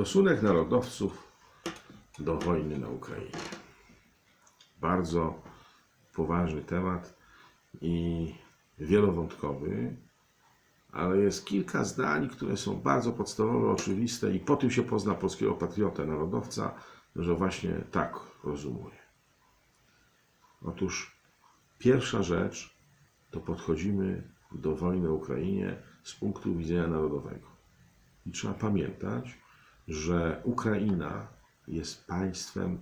Stosunek narodowców do wojny na Ukrainie. Bardzo poważny temat i wielowątkowy, ale jest kilka zdań, które są bardzo podstawowe, oczywiste i po tym się pozna polskiego patriotę, narodowca, że właśnie tak rozumuje. Otóż pierwsza rzecz to podchodzimy do wojny na Ukrainie z punktu widzenia narodowego. I trzeba pamiętać, że Ukraina jest państwem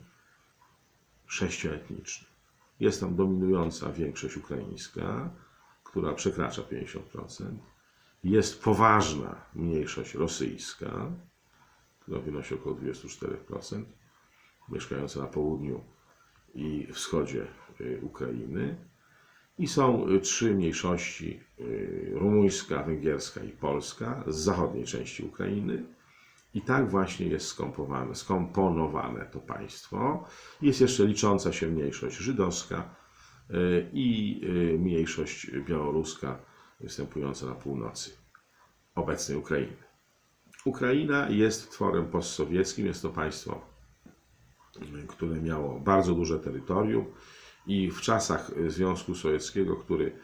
sześcioetnicznym. Jest tam dominująca większość ukraińska, która przekracza 50%. Jest poważna mniejszość rosyjska, która wynosi około 24%, mieszkająca na południu i wschodzie y, Ukrainy. I są y, trzy mniejszości: y, rumuńska, węgierska i polska z zachodniej części Ukrainy. I tak właśnie jest skomponowane, to państwo. Jest jeszcze licząca się mniejszość żydowska y, i y, mniejszość białoruska występująca na północy obecnej Ukrainy. Ukraina jest tworem postsowieckim, jest to państwo, y, które miało bardzo duże terytorium i w czasach Związku Sowieckiego, który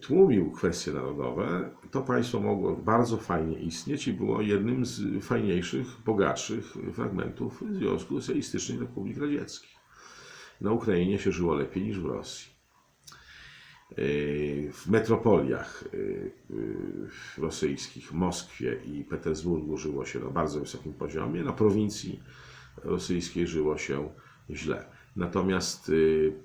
tłumił kwestie narodowe, to państwo mogło bardzo fajnie istnieć i było jednym z fajniejszych, bogatszych fragmentów Związku Socjalistycznych Republik Radzieckich. Na Ukrainie się żyło lepiej niż w Rosji. Y, W metropoliach y, y, rosyjskich, Moskwie i Petersburgu żyło się na bardzo wysokim poziomie, na prowincji rosyjskiej żyło się źle. Natomiast y,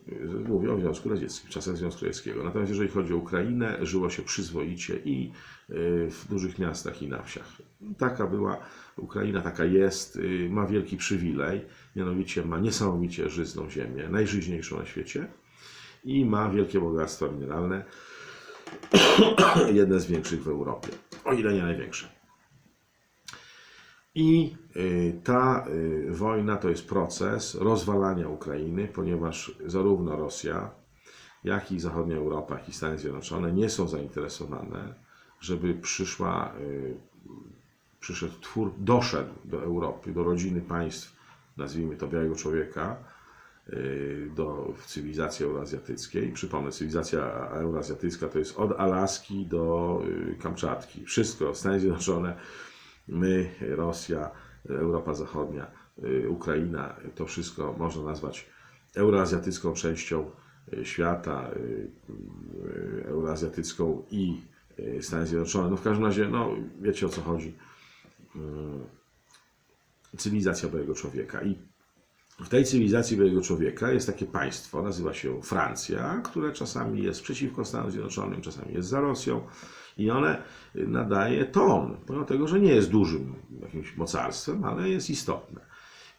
y, mówię o Związku Radzieckim, czasach Związku Radzieckiego. Natomiast jeżeli chodzi o Ukrainę, żyło się przyzwoicie i y, w dużych miastach i na wsiach. Taka była Ukraina, taka jest, y, ma wielki przywilej, mianowicie ma niesamowicie żyzną ziemię, najżyźniejszą na świecie i ma wielkie bogactwa mineralne, jedne z większych w Europie, o ile nie największe. I y, ta y, wojna to jest proces rozwalania Ukrainy, ponieważ zarówno Rosja, jak i zachodnia Europa, jak i Stany Zjednoczone nie są zainteresowane, żeby przyszła, y, przyszedł twór, doszedł do Europy, do rodziny państw, nazwijmy to białego człowieka, do cywilizacji euroazjatyckiej. Przypomnę, cywilizacja euroazjatycka to jest od Alaski do Kamczatki. Wszystko, Stany Zjednoczone, my, Rosja, Europa Zachodnia, y, Ukraina, to wszystko można nazwać euroazjatycką częścią y, świata, y, euroazjatycką i Stany Zjednoczone. No w każdym razie, no wiecie o co chodzi. Cywilizacja białego człowieka. I w tej cywilizacji białego człowieka jest takie państwo, nazywa się Francja, które czasami jest przeciwko Stanom Zjednoczonym, czasami jest za Rosją i one nadaje ton, pomimo tego, że nie jest dużym jakimś mocarstwem, ale jest istotne.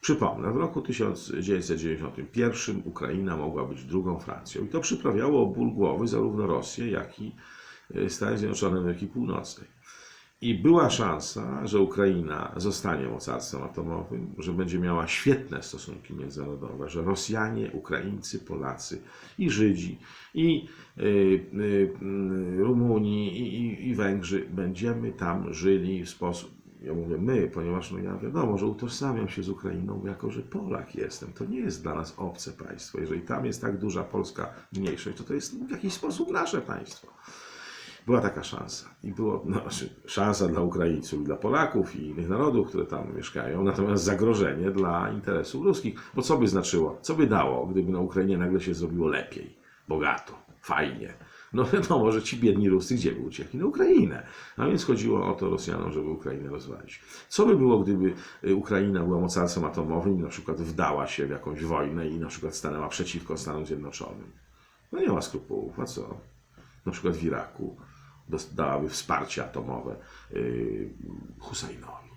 Przypomnę, w roku 1991 Ukraina mogła być drugą Francją i to przyprawiało ból głowy zarówno Rosję, jak i e, Stany Zjednoczone Ameryki Północnej. I była szansa, że Ukraina zostanie mocarstwem atomowym, że będzie miała świetne stosunki międzynarodowe, że Rosjanie, Ukraińcy, Polacy i Żydzi, i y, y, Rumuni, i, i, i Węgrzy będziemy tam żyli w sposób. Ja mówię my, ponieważ no ja wiadomo, że utożsamiam się z Ukrainą, jako że Polak jestem. To nie jest dla nas obce państwo. Jeżeli tam jest tak duża polska mniejszość, to to jest w jakiś sposób nasze państwo była taka szansa. I było no, znaczy, szansa dla Ukraińców, i dla Polaków i innych narodów, które tam mieszkają, natomiast zagrożenie dla interesów ruskich. Bo co by znaczyło, co by dało, gdyby na Ukrainie nagle się zrobiło lepiej, bogato, fajnie? No wiadomo, że ci biedni Ruscy gdzie by uciekli? Na Ukrainę. A więc chodziło o to Rosjanom, żeby Ukrainę rozwalić. Co by było, gdyby y, Ukraina była mocarstwem atomowym i na przykład wdała się w jakąś wojnę i na przykład stanęła przeciwko Stanom Zjednoczonym? No nie ma skrupułów, a co? Na przykład w Iraku dałaby wsparcie atomowe yy, Husajnowi.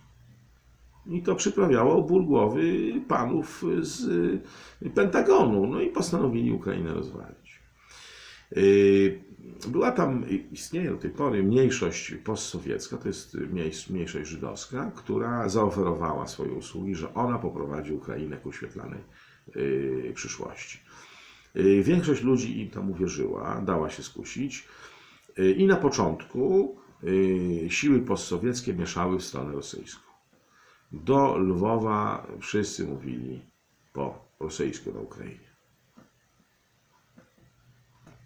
I to przyprawiało ból głowy panów z y, Pentagonu. No i postanowili Ukrainę rozwalić. Yy, Była tam, istnieje do tej pory mniejszość postsowiecka, to jest mniejsz- mniejszość żydowska, która zaoferowała swoje usługi, że ona poprowadzi Ukrainę ku świetlanej przyszłości. Większość ludzi im tam uwierzyła, dała się skusić. I na początku y, siły postsowieckie mieszały w stronę rosyjską. do Lwowa wszyscy mówili po rosyjsku na Ukrainie.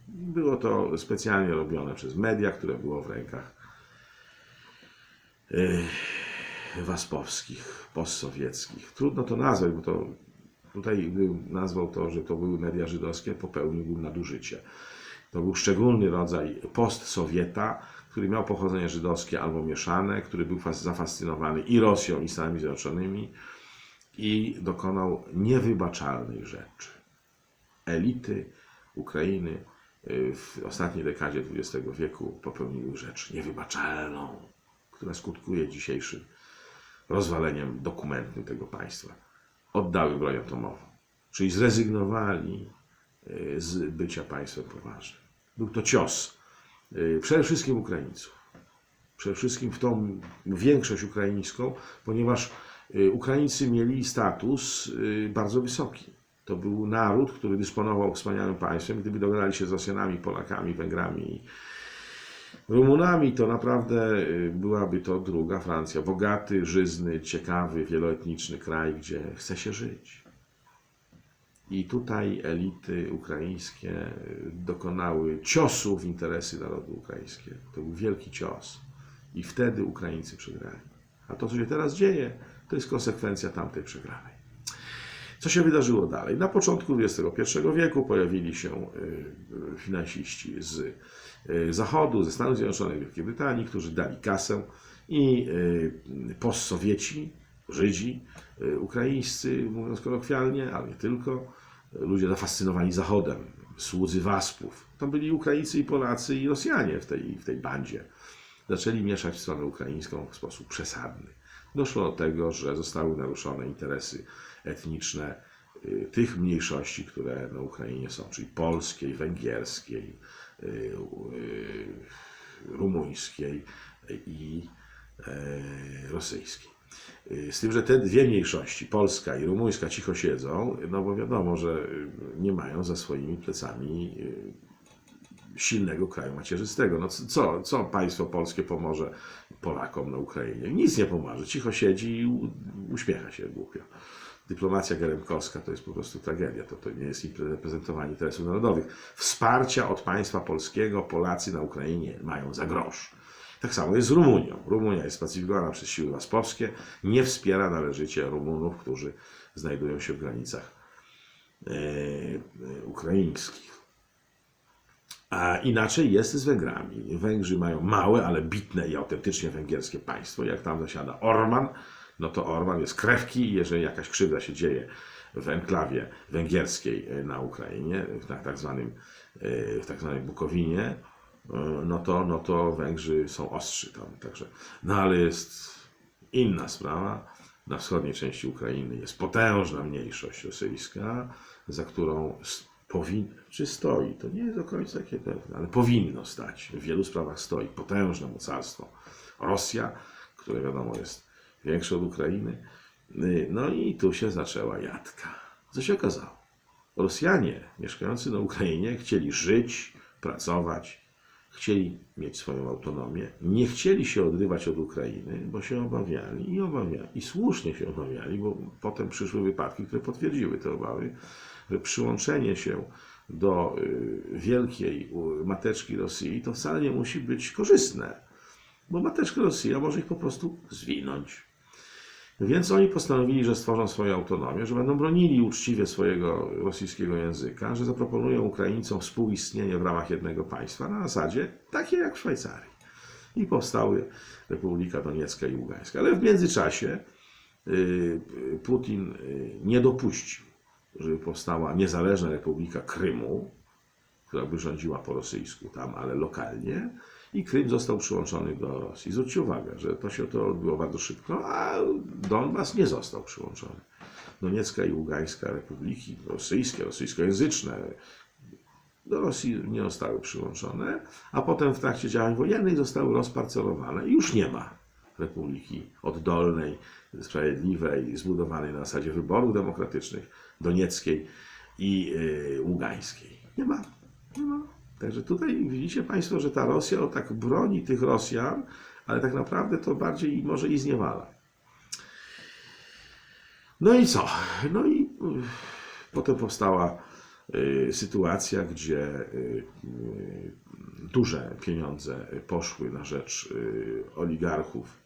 Było to specjalnie robione przez media, które było w rękach yy, waspowskich, postsowieckich. Trudno to nazwać, bo to tutaj nazwał to, że to były media żydowskie, popełniłbym nadużycie. To był szczególny rodzaj postsowieta, który miał pochodzenie żydowskie albo mieszane, który był fas- zafascynowany i Rosją, i Stanami Zjednoczonymi i dokonał niewybaczalnej rzeczy. Elity Ukrainy y, w ostatniej dekadzie XX wieku popełniły rzecz niewybaczalną, która skutkuje dzisiejszym rozwaleniem dokumentnym tego państwa. Oddały broń atomową, czyli zrezygnowali y, z bycia państwem poważnym. Był to cios y, przede wszystkim Ukraińców. Przede wszystkim w tą większość ukraińską, ponieważ y, Ukraińcy mieli status y, bardzo wysoki. To był naród, który dysponował wspaniałym państwem. Gdyby dogadali się z Rosjanami, Polakami, Węgrami Rumunami, to naprawdę byłaby to druga Francja. Bogaty, żyzny, ciekawy, wieloetniczny kraj, gdzie chce się żyć. I tutaj elity ukraińskie dokonały ciosu w interesy narodu ukraińskiego. To był wielki cios. I wtedy Ukraińcy przegrali. A to, co się teraz dzieje, to jest konsekwencja tamtej przegranej. Co się wydarzyło dalej? Na początku XXI wieku pojawili się y, finansiści z y, Zachodu, ze Stanów Zjednoczonych, Wielkiej Brytanii, którzy dali kasę i y, postsowieci, Żydzi, y, ukraińscy, mówiąc kolokwialnie, ale nie tylko, y, ludzie zafascynowani Zachodem, słudzy waspów. To byli Ukraińcy i Polacy i Rosjanie w tej, w tej bandzie. Zaczęli mieszać w stronę ukraińską w sposób przesadny. Doszło do tego, że zostały naruszone interesy etniczne y, tych mniejszości, które na Ukrainie są, czyli polskiej, węgierskiej, rumuńskiej i rosyjskiej. Y, Z tym, że te dwie mniejszości, polska i rumuńska, cicho siedzą, no bo wiadomo, że y, nie mają za swoimi plecami y, silnego kraju macierzystego. No co, co państwo polskie pomoże Polakom na Ukrainie? Nic nie pomoże. Cicho siedzi i uśmiecha się głupio. Dyplomacja geremkowska to jest po prostu tragedia. To, to nie jest reprezentowanie interesów narodowych. Wsparcia od państwa polskiego Polacy na Ukrainie mają za grosz. Tak samo jest z Rumunią. Rumunia jest spacyfikowana przez siły waspowskie, nie wspiera należycie Rumunów, którzy znajdują się w granicach e, e, ukraińskich. A inaczej jest z Węgrami. Węgrzy mają małe, ale bitne i autentycznie węgierskie państwo. Jak tam zasiada Orman, no to Orman jest krewki i jeżeli jakaś krzywda się dzieje w enklawie węgierskiej e, na Ukrainie, w tak, zwanym, w tak zwanej Bukowinie, no to, no to Węgrzy są ostrzy tam. Także, no ale jest inna sprawa. Na wschodniej części Ukrainy jest potężna mniejszość rosyjska, za którą powinno, czy stoi, to nie jest do końca takie pewne, ale powinno stać. W wielu sprawach stoi potężne mocarstwo. Rosja, które wiadomo jest większe od Ukrainy. Y, No i tu się zaczęła jadka. Co się okazało? Rosjanie mieszkający na Ukrainie chcieli żyć, pracować, chcieli mieć swoją autonomię, nie chcieli się odrywać od Ukrainy, bo się obawiali i obawiali, i słusznie się obawiali, bo potem przyszły wypadki, które potwierdziły te obawy, że przyłączenie się do y, wielkiej mateczki Rosji to wcale nie musi być korzystne, bo mateczka Rosja może ich po prostu zwinąć. Więc oni postanowili, że stworzą swoją autonomię, że będą bronili uczciwie swojego rosyjskiego języka, że zaproponują Ukraińcom współistnienie w ramach jednego państwa na zasadzie takiej jak w Szwajcarii. I powstały Republika Doniecka i Ługańska. Ale w międzyczasie y, Putin y, nie dopuścił, żeby powstała niezależna Republika Krymu, która by rządziła po rosyjsku tam, ale lokalnie. I Krym został przyłączony do Rosji. Zwróćcie uwagę, że to się to odbyło bardzo szybko, a Donbas nie został przyłączony. Doniecka i Ługańska republiki rosyjskie, rosyjskojęzyczne do Rosji nie zostały przyłączone, a potem w trakcie działań wojennych zostały rozparcelowane i już nie ma republiki oddolnej, sprawiedliwej, zbudowanej na zasadzie wyborów demokratycznych, donieckiej i yy, ługańskiej. Nie ma. Nie ma. Także tutaj widzicie Państwo, że ta Rosja o tak broni tych Rosjan, ale tak naprawdę to bardziej może i zniewala. No i co? No i y, potem powstała y, sytuacja, gdzie y, duże pieniądze poszły na rzecz oligarchów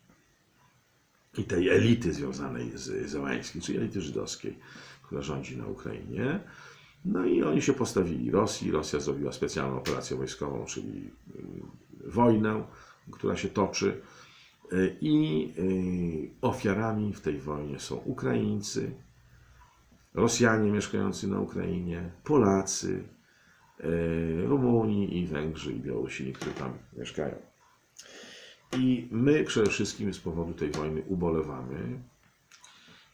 i tej elity związanej z Zełańskim, czyli elity żydowskiej, która rządzi na Ukrainie. No i oni się postawili Rosji. Rosja zrobiła specjalną operację wojskową, czyli y, wojnę, która się toczy. Y, I y, ofiarami w tej wojnie są Ukraińcy, Rosjanie mieszkający na Ukrainie, Polacy, Rumuni i Węgrzy i Białorusini, którzy tam mieszkają. I my przede wszystkim z powodu tej wojny ubolewamy.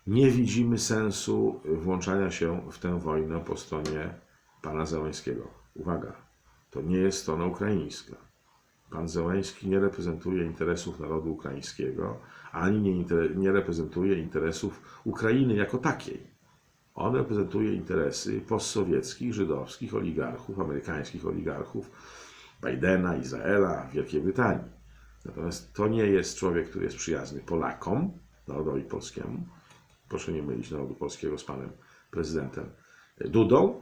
Nie widzimy sensu włączania się w tę wojnę po stronie pana Zełańskiego. Uwaga, to nie jest strona ukraińska. Pan Zełański nie reprezentuje interesów narodu ukraińskiego, ani nie, inter- nie reprezentuje interesów Ukrainy jako takiej. On reprezentuje interesy postsowieckich, żydowskich oligarchów, amerykańskich oligarchów, Bidena, Izraela, Wielkiej Brytanii. Natomiast to nie jest człowiek, który jest przyjazny Polakom, narodowi polskiemu. Proszę nie mylić narodu polskiego z panem prezydentem Dudą.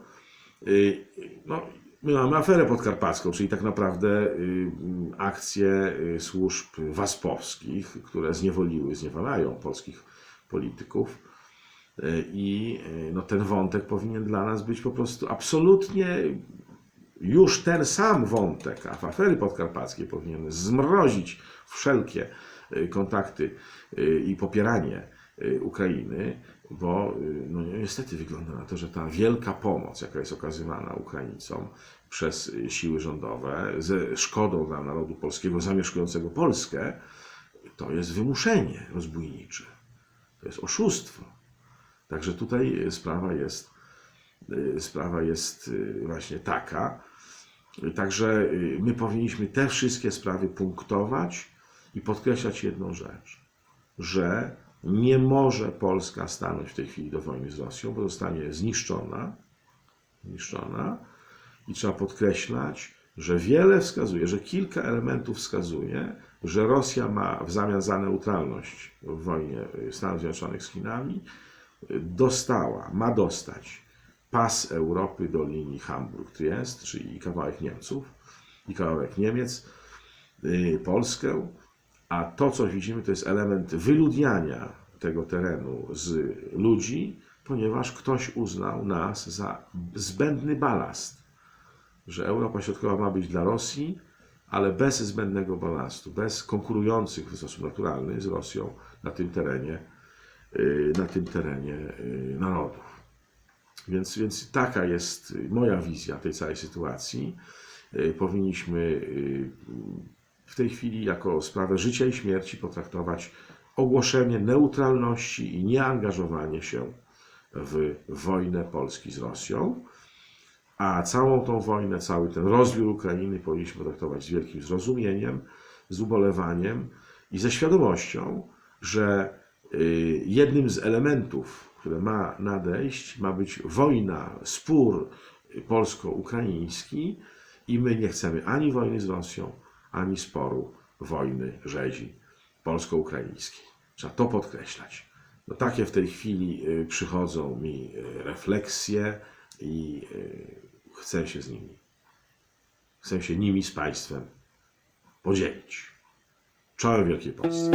Y, No, my mamy aferę podkarpacką, czyli tak naprawdę y, akcje y, służb waspowskich, które zniewoliły, zniewalają polskich polityków. I no, ten wątek powinien dla nas być po prostu absolutnie już ten sam wątek a w afery podkarpackiej powinien zmrozić wszelkie kontakty i popieranie Ukrainy, bo y, no, niestety wygląda na to, że ta wielka pomoc, jaka jest okazywana Ukraińcom przez y, siły rządowe ze szkodą dla narodu polskiego zamieszkującego Polskę, to jest wymuszenie rozbójnicze. To jest oszustwo. Także tutaj sprawa jest, y, sprawa jest y, właśnie taka. Także y, my powinniśmy te wszystkie sprawy punktować i podkreślać jedną rzecz, że nie może Polska stanąć w tej chwili do wojny z Rosją, bo zostanie zniszczona, zniszczona. I trzeba podkreślać, że wiele wskazuje, że kilka elementów wskazuje, że Rosja ma w zamian za neutralność w wojnie Stanów Zjednoczonych z Chinami dostała, ma dostać pas Europy do linii Hamburg-Triest, czyli kawałek Niemców i kawałek Niemiec, y, Polskę, a to, co widzimy, to jest element wyludniania tego terenu z ludzi, ponieważ ktoś uznał nas za zbędny balast, że Europa Środkowa ma być dla Rosji, ale bez zbędnego balastu, bez konkurujących w sposób naturalny z Rosją na tym terenie, y, na tym terenie y, narodów. Więc, więc taka jest moja wizja tej całej sytuacji. Y, Powinniśmy w tej chwili jako sprawę życia i śmierci potraktować ogłoszenie neutralności i nieangażowanie się w wojnę Polski z Rosją. A całą tą wojnę, cały ten rozbiór Ukrainy powinniśmy traktować z wielkim zrozumieniem, z ubolewaniem i ze świadomością, że y, jednym z elementów, które ma nadejść, ma być wojna, spór polsko-ukraiński i my nie chcemy ani wojny z Rosją, ani sporu wojny rzezi polsko-ukraińskiej. Trzeba to podkreślać. No takie w tej chwili y, przychodzą mi y, refleksje i y, chcę się z nimi, chcę się nimi z Państwem podzielić. Czołem Wielkiej Polsce.